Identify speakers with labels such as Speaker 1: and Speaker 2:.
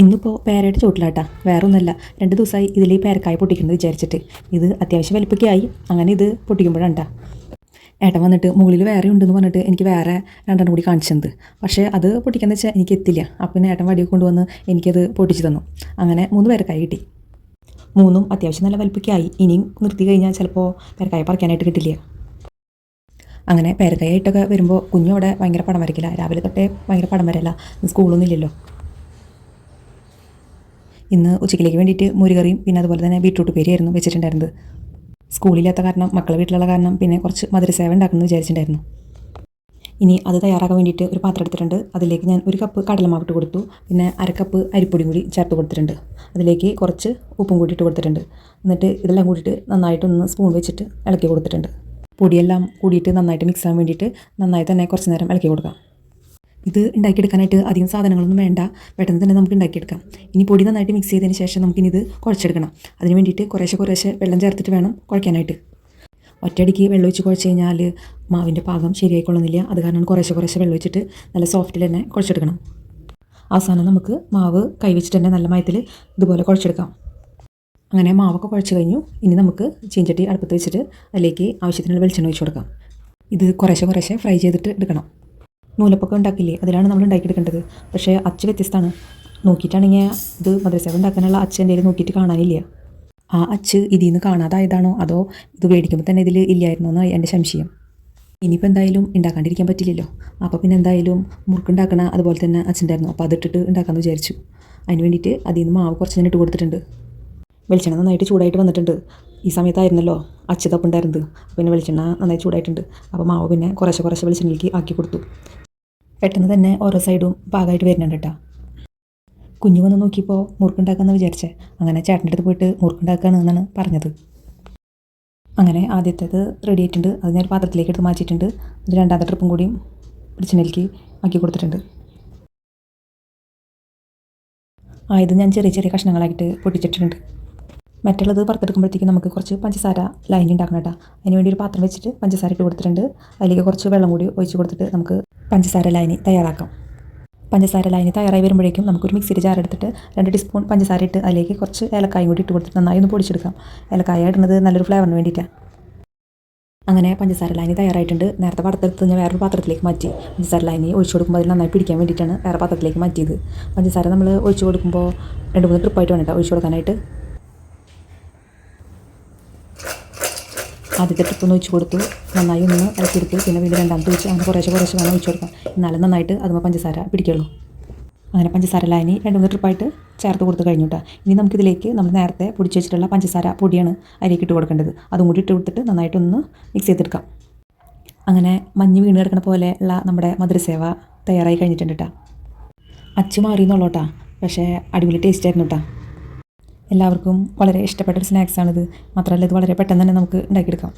Speaker 1: ഇന്നിപ്പോൾ പേരയുടെ ചോട്ടിലാട്ടാ. ഒന്നല്ല രണ്ട് ദിവസമായി ഇതിൽ ഈ പേരക്കായ പൊട്ടിക്കുന്നത് വിചാരിച്ചിട്ട്. ഇത് അത്യാവശ്യം വലിപ്പിക്കായി. അങ്ങനെ ഇത് പൊട്ടിക്കുമ്പോഴാണ്ടാ. ഏട്ടൻ വന്നിട്ട് മുകളിൽ വേറെ ഉണ്ടെന്ന് പറഞ്ഞിട്ട് എനിക്ക് വേറെ രണ്ടെണ്ണം കൂടി കാണിച്ചത് പക്ഷേ അത് പൊട്ടിക്കാന്ന് വെച്ചാൽ എനിക്ക് എത്തില്ല. അപ്പം പിന്നെ ഏട്ടൻ വടിയൊക്കെ കൊണ്ടുവന്ന് എനിക്കത് പൊട്ടിച്ച് തന്നു. അങ്ങനെ മൂന്ന് പേരക്കായ കിട്ടി. മൂന്നും അത്യാവശ്യം നല്ല വലിപ്പിക്കായി. ഇനിയും നിർത്തി കഴിഞ്ഞാൽ ചിലപ്പോൾ പേരക്കായ പറിക്കാനായിട്ട് കിട്ടില്ല. അങ്ങനെ പേരക്കായ ഇട്ടൊക്കെ വരുമ്പോൾ കുഞ്ഞോടെ ഭയങ്കര പടം വരയ്ക്കില്ല. രാവിലെ തൊട്ടേ ഭയങ്കര പടം വരല്ല സ്കൂളൊന്നും ഇല്ലല്ലോ. ഇന്ന് ഉച്ചയ്ക്കിലേക്ക് വേണ്ടിയിട്ട് മുരുകറിയും പിന്നെ അതുപോലെ തന്നെ ബീട്രൂട്ട് പേരിയായിരുന്നു വെച്ചിട്ടുണ്ടായിരുന്നത്. സ്കൂളില്ലാത്ത കാരണം മക്കളെ വീട്ടിലുള്ള കാരണം പിന്നെ കുറച്ച് മധുരസേവ ഉണ്ടാക്കുന്നത് വിചാരിച്ചിട്ടുണ്ടായിരുന്നു. ഇനി അത് തയ്യാറാക്കാൻ വേണ്ടിയിട്ട് ഒരു പാത്രം എടുത്തിട്ടുണ്ട്. അതിലേക്ക് ഞാൻ ഒരു കപ്പ് കടലമാവ് ഇട്ട് കൊടുത്തു. പിന്നെ അരക്കപ്പ് കപ്പ് അരിപ്പൊടിയും കൂടി ചേർത്ത് കൊടുത്തിട്ടുണ്ട്. അതിലേക്ക് കുറച്ച് ഉപ്പും കൂടി ഇട്ട് കൊടുത്തിട്ടുണ്ട്. എന്നിട്ട് ഇതെല്ലാം കൂടിയിട്ട് നന്നായിട്ടൊന്ന് സ്പൂൺ വെച്ചിട്ട് ഇളക്കി കൊടുത്തിട്ടുണ്ട്. പൊടിയെല്ലാം കൂടിയിട്ട് നന്നായിട്ട് മിക്സ് ആകാൻ വേണ്ടിയിട്ട് നന്നായി തന്നെ കുറച്ച് നേരം ഇളക്കി കൊടുക്കാം. ഇത് ഉണ്ടാക്കിയെടുക്കാനായിട്ട് അധികം സാധനങ്ങളൊന്നും വേണ്ട. പെട്ടെന്ന് തന്നെ നമുക്ക് ഉണ്ടാക്കിയെടുക്കാം. ഇനി പൊടി നന്നായിട്ട് മിക്സ് ചെയ്തതിന് ശേഷം നമുക്കിനി ഇത് കുഴച്ചെടുക്കണം. അതിന് വേണ്ടിയിട്ട് കുറേശ്ശെ കുറേശ്ശെ വെള്ളം ചേർത്തിട്ട് വേണം കുഴക്കാനായിട്ട്. ഒറ്റയടിക്ക് വെള്ളം ഒഴിച്ച് കുഴച്ച് കഴിഞ്ഞാൽ മാവിന്റെ പാകം ശരിയായിക്കൊള്ളുന്നില്ല. അത് കാരണം കുറേശ്ശെ കുറേശ്ശെ വെള്ളം ഒഴിച്ചിട്ട് നല്ല സോഫ്റ്റിൽ തന്നെ കുഴച്ചെടുക്കണം. അവസാനം നമുക്ക് മാവ് കൈവച്ചിട്ട് തന്നെ നല്ല മയത്തിൽ ഇതുപോലെ കുഴച്ചെടുക്കാം. അങ്ങനെ മാവൊക്കെ കുഴച്ച് കഴിഞ്ഞു. ഇനി നമുക്ക് ചീഞ്ചട്ടി അടുപ്പത്ത് വെച്ചിട്ട് അതിലേക്ക് ആവശ്യത്തിനുള്ള വെളിച്ചെണ്ണ ഒഴിച്ച് കൊടുക്കാം. ഇത് കുറേശ്ശെ കുറേശ്ശെ ഫ്രൈ ചെയ്തിട്ട് എടുക്കണം. നൂലപ്പൊക്കെ ഉണ്ടാക്കില്ലേ? അതിലാണ് നമ്മൾ ഉണ്ടാക്കിയെടുക്കേണ്ടത്. പക്ഷേ അച്ച് വ്യത്യസ്തമാണ്. നോക്കിയിട്ടാണെങ്കിൽ ഇത് മദ്രസ ഉണ്ടാക്കാനുള്ള അച്ഛൻ എന്തെങ്കിലും നോക്കിയിട്ട് കാണാനില്ല. ആ അച്ച് ഇതിൽ നിന്ന് കാണാതായതാണോ? അതോ ഇത് മേടിക്കുമ്പോൾ തന്നെ ഇതിൽ ഇല്ലായിരുന്നോ എന്നാണ് എന്റെ സംശയം. ഇനിയിപ്പോൾ എന്തായാലും ഉണ്ടാക്കാണ്ടിരിക്കാൻ പറ്റില്ലല്ലോ. അപ്പോൾ പിന്നെ എന്തായാലും മുറുക്കുണ്ടാക്കണ അതുപോലെ തന്നെ അച്ഛന്റെയായിരുന്നു അപ്പോൾ അതിട്ടിട്ട് ഉണ്ടാക്കാമെന്ന് വിചാരിച്ചു. അതിന് വേണ്ടിയിട്ട് അതിൽ നിന്ന് മാവ് കുറച്ച് ഞാൻ ഇട്ട് കൊടുത്തിട്ടുണ്ട്. വെളിച്ചെണ്ണ നന്നായിട്ട് ചൂടായിട്ട് വന്നിട്ടുണ്ട്. ഈ സമയത്തായിരുന്നല്ലോ അച്ഛതപ്പ് ഉണ്ടായിരുന്നത് പിന്നെ വെളിച്ചെണ്ണ നന്നായി ചൂടായിട്ടുണ്ട്. അപ്പോൾ മാവ് പിന്നെ കുറേശ്ശെ കുറേശ്ശെ വെളിച്ചെണ്ണയിലേക്ക് ആക്കി കൊടുത്തു. പെട്ടെന്ന് തന്നെ ഓരോ സൈഡും പാകമായിട്ട് വരുന്നുണ്ട് കേട്ടോ കുഞ്ഞു വന്ന് നോക്കിയപ്പോൾ മുറുക്കുണ്ടാക്കാമെന്ന് വിചാരിച്ചേ. അങ്ങനെ ചേട്ടന്റെ അടുത്ത് പോയിട്ട് മുറുക്കുണ്ടാക്കുകയാണ് എന്നാണ് പറഞ്ഞത്. അങ്ങനെ ആദ്യത്തേത് റെഡി ആയിട്ടുണ്ട്. അത് ഞാൻ പാത്രത്തിലേക്ക് എടുത്ത് മാറ്റിയിട്ടുണ്ട്. ഇത് രണ്ടാമത്തെ ട്രിപ്പും കൂടിയും വെളിച്ചെണ്ണയിലേക്ക് ആക്കി കൊടുത്തിട്ടുണ്ട്. ആയത് ഞാൻ ചെറിയ ചെറിയ കഷ്ണങ്ങളായിട്ട് പൊട്ടിച്ചിട്ടുണ്ട് മറ്റുള്ളത് പുറത്തെടുക്കുമ്പോഴത്തേക്കും നമുക്ക് കുറച്ച് പഞ്ചസാര ലൈൻ ഉണ്ടാക്കണം കേട്ടോ. അതിന് വേണ്ടി ഒരു പാത്രം വെച്ചിട്ട് പഞ്ചസാര ഇട്ട് കൊടുത്തിട്ടുണ്ട്. അതിലേക്ക് കുറച്ച് വെള്ളം കൂടി ഒഴിച്ച് കൊടുത്തിട്ട് നമുക്ക് പഞ്ചസാര ലൈനി തയ്യാറാക്കാം. പഞ്ചസാര ലൈനി തയ്യാറായി വരുമ്പോഴേക്കും നമുക്കൊരു മിക്സിയുടെ ജാർ എടുത്തിട്ട് രണ്ട് ടീസ്പൂൺ പഞ്ചസാര ഇട്ട് അതിലേക്ക് കുറച്ച് ഏലക്കായും കൂടി ഇട്ട് കൊടുത്തിട്ട് നന്നായി ഒന്ന് പൊടിച്ചെടുക്കാം. ഏലക്കായ ഇടുന്നത് നല്ലൊരു ഫ്ലേവറിന് വേണ്ടിയിട്ടാണ് അങ്ങനെ പഞ്ചസാര ലൈനി തയ്യാറായിട്ടുണ്ട്. നേരത്തെ പാത്രത്തിൽ ഞാൻ വേറൊരു പാത്രത്തിലേക്ക് മാറ്റി. പഞ്ചസാര ലൈനി ഒഴിച്ചു കൊടുക്കുമ്പോൾ അതിൽ നന്നായി പിടിക്കാൻ വേണ്ടിയിട്ടാണ് വേറെ പാത്രത്തിലേക്ക് മാറ്റിയത്. പഞ്ചസാര നമ്മൾ ഒഴിച്ചു കൊടുക്കുമ്പോൾ രണ്ട് മൂന്ന് ട്രിപ്പായിട്ട് വേണം കേട്ടോ ഒഴിച്ചു കൊടുക്കാനായിട്ട്. ആദ്യത്തെ ട്രിപ്പ് ഒന്ന് ഒഴിച്ച് കൊടുത്തു. നന്നായി ഒന്ന് ഇളക്കിയെടുത്തു പിന്നെ വീണ്ടും രണ്ടാമത്തെ ഒഴിച്ച് അങ്ങനെ കുറേശ്ശെ കുറേശ്ശെ വേണം ഒഴിച്ച് കൊടുക്കാം എന്നാലും നന്നായിട്ട് അതുമ്പോൾ പഞ്ചസാര പിടിക്കുള്ളൂ. അങ്ങനെ പഞ്ചസാര ലായനി രണ്ട് മൂന്ന് ട്രിപ്പായിട്ട് ചേർത്ത് കൊടുത്ത് കഴിഞ്ഞു കേട്ടോ ഇനി നമുക്കിതിലേക്ക് നമ്മൾ നേരത്തെ പൊടിച്ച് വെച്ചിട്ടുള്ള പഞ്ചസാര പൊടിയാണ് അരിക്ക് ഇട്ട് കൊടുക്കേണ്ടത്. അതും കൂടി ഇട്ട് കൊടുത്തിട്ട് നന്നായിട്ടൊന്ന് മിക്സ് ചെയ്തെടുക്കാം. അങ്ങനെ മഞ്ഞ് വീണ് കിടക്കുന്ന പോലെ ഉള്ള നമ്മുടെ മധുരസേവ തയ്യാറായി കഴിഞ്ഞിട്ടുണ്ട് കേട്ടോ അച്ചു മാറിയെന്നുള്ളൂ പക്ഷേ അടിപൊളി ടേസ്റ്റ് ആയിരുന്നു കേട്ടോ എല്ലാവർക്കും വളരെ ഇഷ്ടപ്പെട്ട ഒരു സ്നാക്സാണിത്. മാത്രമല്ല ഇത് വളരെ പെട്ടെന്ന് തന്നെ നമുക്ക് ഉണ്ടാക്കിയെടുക്കാം.